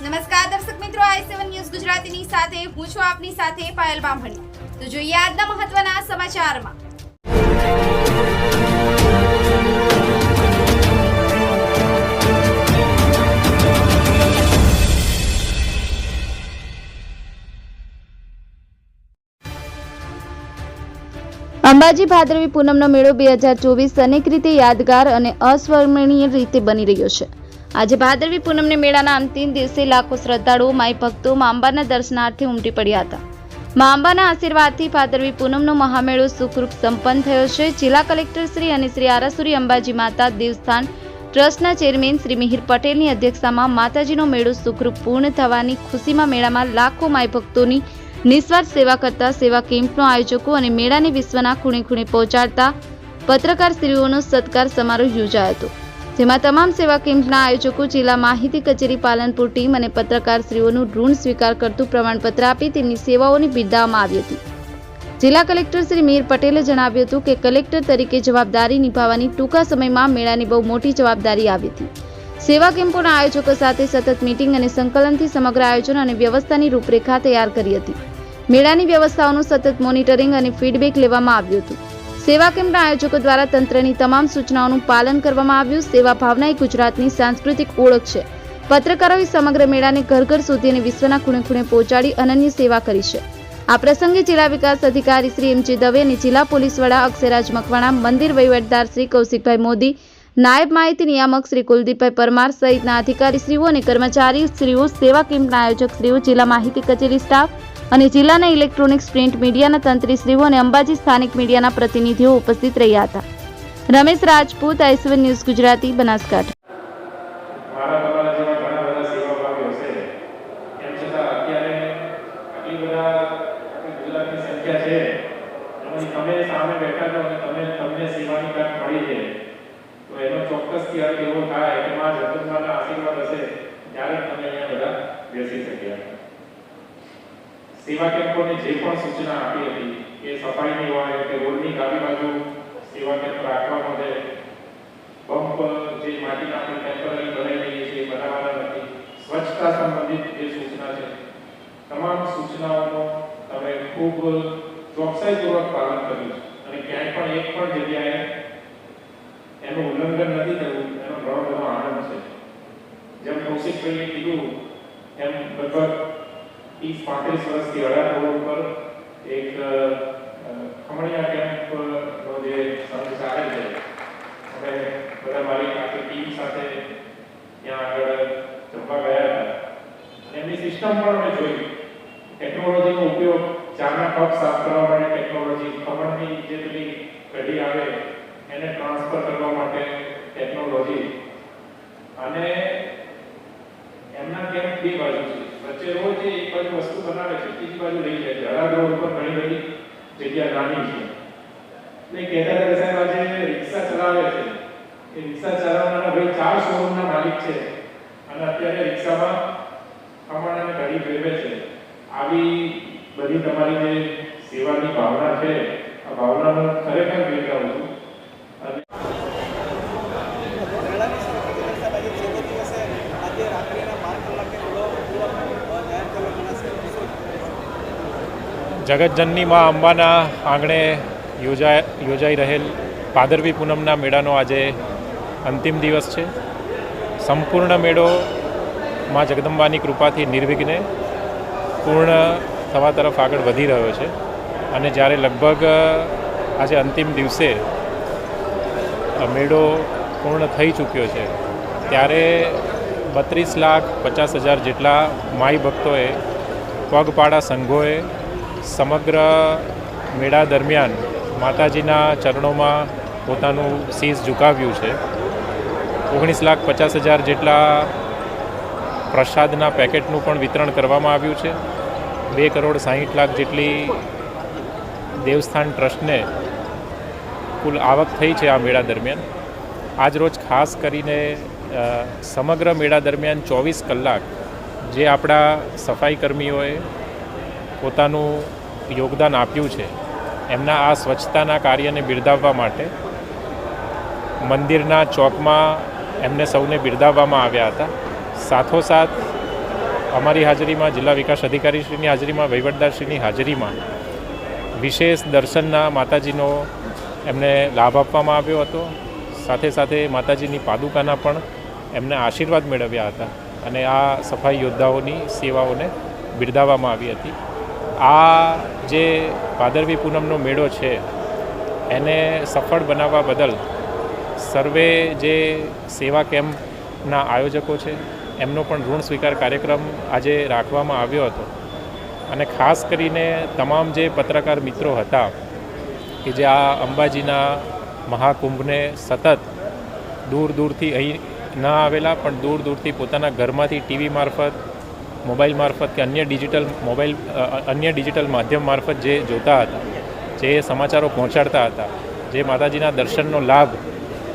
નમસ્કાર દર્શક મિત્રો, આઈ સેવન ન્યૂઝ ગુજરાતીની સાથે, હું છું આપની સાથે પાયલ બામણી. તો જોઈએ આજના મહત્વના સમાચારમાં. અંબાજી ભાદરવી પૂનમનો મેળો બે હજાર ચોવીસ અનેક રીતે યાદગાર અને અસ્મરણીય રીતે બની રહ્યો છે. આજે ભાદરવી પૂનમને મેળાના અંતિમ દિવસે લાખો શ્રદ્ધાળુઓ, માઈ ભક્તો મા અંબાના દર્શનાર્થે ઉમટી પડ્યા હતા. મા અંબાના આશીર્વાદથી ભાદરવી પૂનમનો મહામેળો સુખરૂપ સંપન્ન થયો છે. જિલ્લા કલેક્ટર શ્રી અને શ્રી આરાસુરી અંબાજી માતા દેવસ્થાન ટ્રસ્ટના ચેરમેન શ્રી મિહિર પટેલની અધ્યક્ષતામાં માતાજીનો મેળો સુખરૂપ પૂર્ણ થવાની ખુશીમાં મેળામાં લાખો માઈ ભક્તોની નિસ્વાર્થ સેવા કરતા સેવા કેમ્પનો આયોજકો અને મેળાને વિશ્વના ખૂણે ખૂણે પહોંચાડતા પત્રકાર સ્ત્રીઓનો સત્કાર સમારોહ યોજાયો હતો. જેમાં તમામ સેવા કેમ્પના આયોજકો, જિલ્લા માહિતી કચેરી, પાલનપુર ટીમ અને પત્રકાર સ્ત્રીઓનું ઋણ સ્વીકાર કરતું પ્રમાણપત્ર આપી તેમની સેવાઓની બિરદાવવામાં આવી હતી. જિલ્લા કલેક્ટર શ્રી મીર પટેલે જણાવ્યું હતું કે કલેક્ટર તરીકે જવાબદારી નિભાવવાની ટૂંકા સમયમાં મેળાની બહુ મોટી જવાબદારી આવી હતી. સેવા કેમ્પોના આયોજકો સાથે સતત મીટિંગ અને સંકલનથી સમગ્ર આયોજન અને વ્યવસ્થાની રૂપરેખા તૈયાર કરી હતી. મેળાની વ્યવસ્થાઓનું સતત મોનિટરિંગ અને ફીડબેક લેવામાં આવ્યું હતું. સેવા કેમ્પના આયોજકો દ્વારા તંત્રની તમામ સૂચનાઓનું પાલન કરવામાં આવ્યું. સેવા ભાવના એ ગુજરાતની સાંસ્કૃતિક ઓળખ છે. પત્રકારોએ સમગ્ર મેળાને ઘર ઘર સુધી અને વિશ્વના ખૂણે ખૂણે પહોંચાડી અનન્ય સેવા કરી છે. આ પ્રસંગે જિલ્લા વિકાસ અધિકારી શ્રી એમ જે દવે અને જિલ્લા પોલીસ વડા અક્ષયરાજ મકવાણા, મંદિર વહીવટદાર શ્રી કૌશિકભાઈ મોદી, નાયબ માહિતી નિયામક શ્રી કુલદીપભાઈ પરમાર સહિતના અધિકારીશ્રીઓ અને કર્મચારીશ્રીઓ, સેવા કેમ્પના આયોજકશ્રીઓ, જિલ્લા માહિતી કચેરી સ્ટાફ અને જિલ્લાના ઇલેક્ટ્રોનિક્સ, પ્રિન્ટ મીડિયાના તંત્રીશ્રીઓ અને અંબાજી સ્થાનિક મીડિયાના પ્રતિનિધિઓ ઉપસ્થિત રહ્યા હતા. Ramesh Rajput I C one news Gujarati, Banaskantha મારા તમારા જેવા ઘણા બધા સેવાભાવી હશે એમ છતાં અત્યારે આટલી બધા આપણી ગુજરાતની સંખ્યા છે એમાંથી તમે સામે બેઠા છો અને તમે તમને સેવાની તક મળી છે તો એનો ચોક્કસથી અર્થ એવો થાય કે મા જગદંબાના આશીર્વાદ હશે ત્યારે જ તમે અહીંયા બધા બેસી શક્યા સેવા જે પણ સૂચના આપી હતી કે સફાઈની હોય કે રોડની ડાબી બાજુ સેવા કેન્દ્ર રાખવા માટે પંપ, જે માટીના આપણે ટેમ્પરરી બનાવી દઈએ છીએ બનાવવાના નથી. સ્વચ્છતા સંબંધિત જે સૂચના છે, તમામ સૂચનાઓનો તમે ખૂબ ચોકસાઈપૂર્વક પાલન કર્યું છે. અને ક્યાંય પણ એક પણ જગ્યાએ એનું ઉલ્લંઘન નથી થયું, એનો ઘણો આનંદ છે. જેમ કૌશિકભાઈએ કીધું, એમ લગભગ ત્રીસ પાંત્રીસ વર્ષથી અઢાર રોડ ઉપર એક ખમણિયા કેમ્પનો જે સંઘ ચાલે છે. અમે બધા મારી આખી ટીમ સાથે ત્યાં આગળ જમવા ગયા હતા. એમની સિસ્ટમ પણ અમે જોઈ. ટેકનોલોજીનો ઉપયોગ ચાના કપ સાફ કરવા માટે ટેકનોલોજી ખમણની જે પેલી કઢી આવે, એને ટ્રાન્સફર કરવા માટે ટેકનોલોજી અને એમના કેમ્પ બે બાજુ છે વચ્ચે રોજ એ એક વસ્તુ બનાવે છે, બીજી બાજુ લઈ જાય છે. અઢાર રોડ ઘણી બધી જગ્યા નાની છે. એટલે કેદાર સાહેબ, આજે રિક્ષા ચલાવે છે. એ રિક્ષા ચલાવવાના ભાઈ ચાર શોરૂમના માલિક છે. અને અત્યારે રિક્ષામાં અને ઘડી ફેરવે છે. આવી બધી તમારી જે સેવાની ભાવના છે, આ ભાવનાનો ખરેખર બિરદાવું છું અને મેળાની સાથે પ્રતિષ્ઠા આજે છેલ્લો દિવસે આજે રાત્રિના બાર કલાકે મેળો પૂરો જાહેર કરવામાં આવશે જગતજનની માં અંબાના આંગણે યોજાય, યોજાઈ રહેલ ભાદરવી પૂનમના મેળાનો આજે અંતિમ દિવસ છે. સંપૂર્ણ મેળો માં જગદંબાની કૃપાથી નિર્વિઘ્ને પૂર્ણ થવા તરફ આગળ વધી રહ્યો છે અને જ્યારે લગભગ આજે અંતિમ દિવસે મેળો પૂર્ણ થઈ ચૂક્યો છે, ત્યારે બત્રીસ લાખ પચાસ હજાર જેટલા માઈ ભક્તોએ પગપાળા સંઘોએ સમગ્ર મેળા દરમિયાન માતાજીના ચરણોમાં પોતાનું શીશ ઝુકાવ્યું છે. ઓગણીસ લાખ પચાસ હજાર જેટલા પ્રસાદના પેકેટનું પણ વિતરણ કરવામાં આવ્યું છે. બે કરોડ સાહીઠ લાખ જેટલી દેવસ્થાન ટ્રસ્ટને કુલ આવક થઈ છે આ મેળા દરમિયાન. આજ રોજ ખાસ કરીને સમગ્ર મેળા દરમિયાન ચોવીસ કલાક જે આપણા સફાઈ કર્મીઓએ પોતાનું યોગદાન આપ્યું છે. એમના આ સ્વચ્છતાના કાર્યને બિરદાવવા માટે મંદિરના ચોકમાં એમને સૌને બિરદાવવામાં આવ્યા હતા. સાથોસાથ અમારી હાજરીમાં જિલ્લા વિકાસ અધિકારીશ્રીની હાજરીમાં, વહીવટદારશ્રીની હાજરીમાં વિશેષ દર્શનના માતાજીનો એમને લાભ આપવામાં આવ્યો હતો. સાથે સાથે માતાજીની પાદુકાના પણ એમને આશીર્વાદ મેળવ્યા હતા અને આ સફાઈ યોદ્ધાઓની સેવાઓને બિરદાવવામાં આવી હતી. આ જે ભાદરવી પૂનમનો મેળો છે, એને સફળ બનાવવા બદલ સર્વે જે સેવા કેમ્પના આયોજકો છે, એમનો પણ ઋણ સ્વીકાર કાર્યક્રમ આજે રાખવામાં આવ્યો હતો. અને ખાસ કરીને તમામ જે પત્રકાર મિત્રો હતા, કે જે આ અંબાજીના મહાકુંભને સતત દૂર દૂરથી અહીં ન આવેલા, પણ દૂર દૂરથી પોતાના ઘરમાંથી ટીવી મારફત મોબાઈલ મારફત કે અન્ય ડિજિટલ મોબાઈલ અન્ય ડિજિટલ માધ્યમ મારફત જે જોતા હતા, જે સમાચારો પહોંચાડતા હતા, જે માતાજીના દર્શનનો લાભ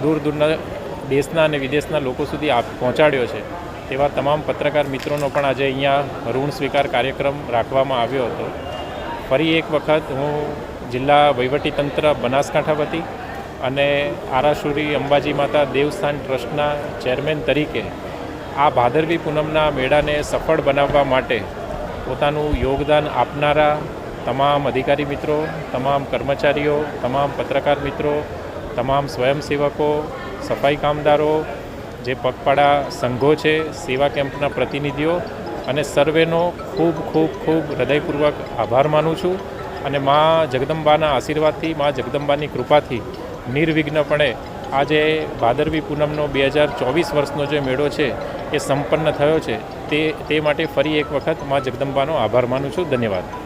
દૂર દૂરના દેશના અને વિદેશના લોકો સુધી પહોંચાડ્યો છે, તેવા તમામ પત્રકાર મિત્રોનો પણ આજે અહીંયા ઋણ સ્વીકાર કાર્યક્રમ રાખવામાં આવ્યો હતો. ફરી એક વખત હું જિલ્લા વહીવટીતંત્ર બનાસકાંઠા વતી અને આરાસુરી અંબાજી માતા દેવસ્થાન ટ્રસ્ટના ચેરમેન તરીકે આ ભાદરવી પૂનમના મેળાને સફળ બનાવવા માટે પોતાનું યોગદાન આપનારા તમામ અધિકારી મિત્રો, તમામ કર્મચારીઓ, તમામ પત્રકાર મિત્રો, તમામ સ્વયંસેવકો, સફાઈ કામદારો, જે પગપાળા સંઘો છે, સેવા કેમ્પના પ્રતિનિધિઓ અને સર્વેનો ખૂબ ખૂબ ખૂબ હૃદયપૂર્વક આભાર માનું છું અને મા જગદંબાના આશીર્વાદથી, મા જગદંબાની કૃપાથી નિર્વિઘ્નપણે આજે ભાદરવી પૂનમનો બે હજાર ચોવીસ વર્ષનો જે મેળો છે, એ સંપન્ન થયો છે. તે તે માટે ફરી એક વખત મા જગદંબાનો આભાર માનું છું. ધન્યવાદ.